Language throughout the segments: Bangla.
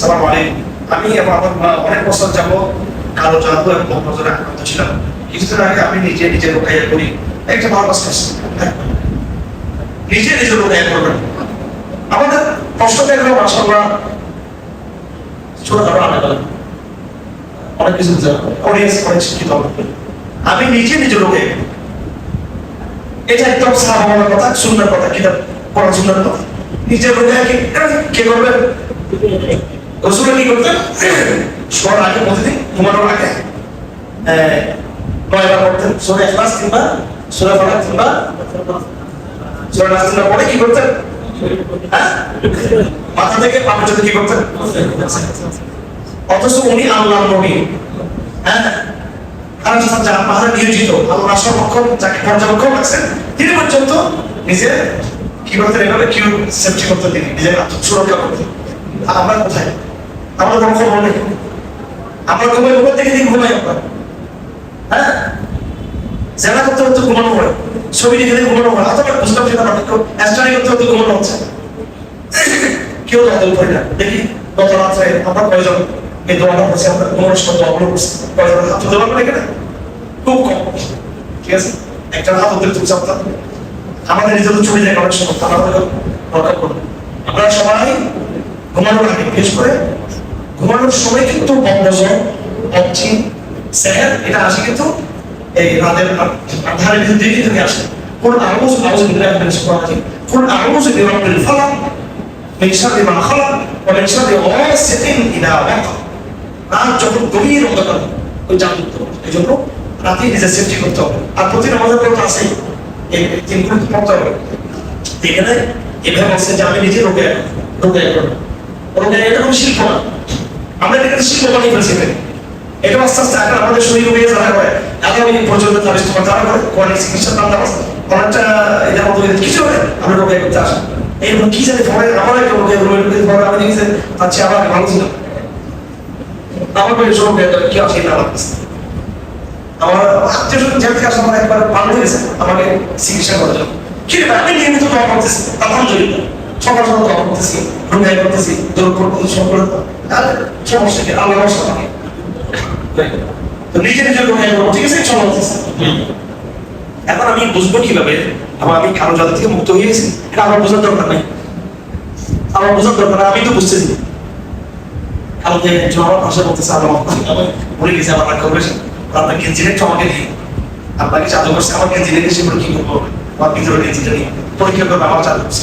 সালাম আলাইকুম। আমি অনেক বছর কালো জাদু এবং আক্রান্ত ছিলাম। কিছুদিন আগে আমি নিজে নিজে রোকাইয়া করি। একটা নিজে নিজে করবেন। আমাদের প্রশ্নটা এগুলো মাসাল্লাহ ছোট খাটো আলাদা অনেক কিছু অডিয়েন্স শিক্ষিত আমি নিজে নিজে এটা একদম কথা, সুন্দর কথা, কিতাব পড়া কথা। নিজের রোগে কি কে করবেন রসুলের কি করতেন? শোয়ার আগে, প্রতিদিন ঘুমানোর আগে নয়বার পড়তেন। সোরে এখলাস কিংবা সোরে ফলাক কিংবা সোরে নাস কিংবা পড়ে কি করতেন? হ্যাঁ? মাথা থেকে পা পর্যন্ত কি করতেন? অথচ উনি আল্লাহ নবী। হ্যাঁ? নিয়োজিত আল্লাহ রাষ্ট্রপক্ষ যাকে পর্যবেক্ষক আছেন তিনি পর্যন্ত নিজে কি করতেন এভাবে? কিউ সেফটি করতেন তিনি, নিজের সুরক্ষা করতেন। আমরা কোথায়? আমরা কোনো খবর নেই আমরা ঘুমাই উপর থেকে দিন ঘুমাই আমরা। হ্যাঁ? জেলা করতে করতে ঘুমানো হয়, ছবি দেখে দেখে ঘুমানো হয়। অথবা বুঝলাম সেটা পার্থক্য স্টাডি করতে করতে ঘুমানো হচ্ছে। কেউ দখল করি না? দেখি গত রাত্রে আমরা কয়জন? এই দোয়াটা করছি আমরা ঘুমানোর সময় দোয়াগুলো কয়জন হাত তুলতে পারবেন এখানে? খুব কম। ঠিক আছে? একটা হাত ওদের তুলছে আপনার আমাদের নিজেদের ছবি দেখে অনেক সময় তারা করবে আমরা সবাই ঘুমানোর আগে বিশেষ করে ঘুমানোর সময় কিন্তু বন্ধজন অচ্ছি সেহের এটা আসে কিন্তু এই রাতের আধারের ভিতর দিকে আসে। কোন আউজ আউজ বিল্লাহি কোন মিন ইযা ওয়াকাব রাত যখন গভীর ওই এই জন্য রাতে নিজের সেফটি করতে হবে। আর প্রতি নামাজের পর তো আছেই। এই তিনগুলো তো পড়তে হবে। এখানে এভাবে বলছে যে আমি নিজে রোগে রোগে রোগে এটা কোনো শিল্প না আমরা শিল্প বানিয়ে ফেলছি এটা আস্তে আস্তে এখন আমাদের শরীর যারা করে পর্যন্ত যারা করে চিকিৎসার দাম দেওয়া অনেকটা মতো কিছু হবে আমরা রোগে করতে এইরকম কি জানি আমার একটা রোগে রোগে আমি তার চেয়ে ছিল। আমার সব কি আছে আমার আত্মীয় স্বজন আমার একবার ভালো আমাকে চিকিৎসা করার জন্য। কি রে ভাই, আমি নিয়মিত দোয়া করতেছি আলহামদুলিল্লাহ। সকাল সকাল করতেছি। রুগাই করতেছি করতেছি সব করে সমস্যা কি? তো করব ঠিক আছে? করতেছি এখন আমি বুঝব কীভাবে আমার আমি কারও জাতি থেকে মুক্ত হয়ে গেছি? এটা আমার বোঝার দরকার নাই। আমার বোঝার দরকার আমি তো কালকে একজন আমার বলতেছে আমার গেছি আমার করবে আপনার আমাকে দিন। আপনাকে চালু করছে, আমার কি করব? আমার ভিতরে গেঞ্জিটা নিয়ে। পরীক্ষা করবে, আমার করছি।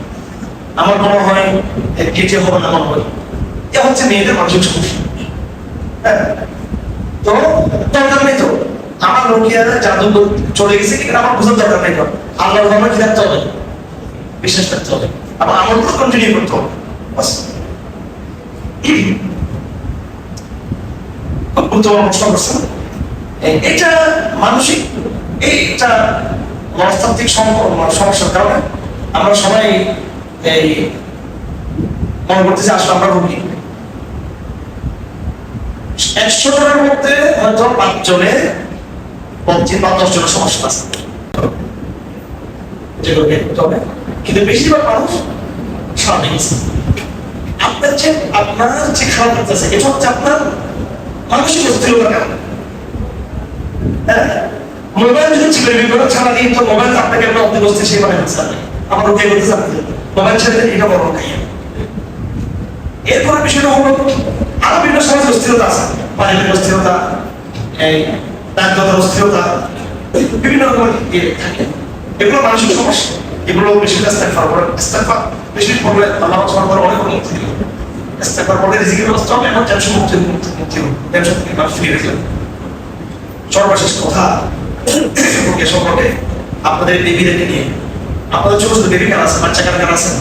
আমার মনে হয় কেটে হবে না মনে হয়। এ হচ্ছে মেয়েদের মানসিক সমস্যা। হ্যাঁ। তো নেই তো। আমার রোগিয়া জাদু চলে গেছে কিন্তু আমার বোঝার দরকার নেই তো। আল্লাহর ধর্মে কি রাখতে হবে। বিশ্বাস হবে। আবার আমার উপর কন্টিনিউ করতে হবে। গুরুত্বপূর্ণ প্রশ্ন করছেন। এটা মানসিক এইটা মনস্তাত্ত্বিক সমস্যার কারণে আমরা সবাই এই আমরা একশো জনের মধ্যে হয়তো পাঁচ বা দশ জনের সমস্যা আছে। কিন্তু বেশিরভাগ মানুষ আছে আপনার যে আপনার যে খারাপ লাগতেছে এটা হচ্ছে আপনার মানসিক হ্যাঁ? মোবাইল যদি ছিল বিপদ সারাদিন তো মোবাইল আপনাকে একটা অর্ধেক বসতে সেই মানে আমার চাচ্ছে ছেড়ে দিলে এটা বড় খাইয়ে এরপরে বিষয়টা হলো আরও বিভিন্ন সমাজ অস্থিরতা আছে, পারিবারিক অস্থিরতা, এই অস্থিরতা, বিভিন্ন রকমের ইয়ে থাকে। এগুলো মানসিক সমস্যা। এগুলো বেশি ইস্তেগফার করে। ইস্তেগফার বেশি পড়লে আল্লাহ ওয়া অনেক মুক্তি দিবে ইস্তেগফার করলে রিজিকের ব্যবস্থা হবে টেনশন মুক্তি মুক্তি মুক্তি টেনশন থেকে ফিরে সর্বশেষ কথা সম্পর্কে আপনাদের বেবিদেরকে নিয়ে। আপনাদের ছোট ছোট বেবি কার আছে বাচ্চা কার আছে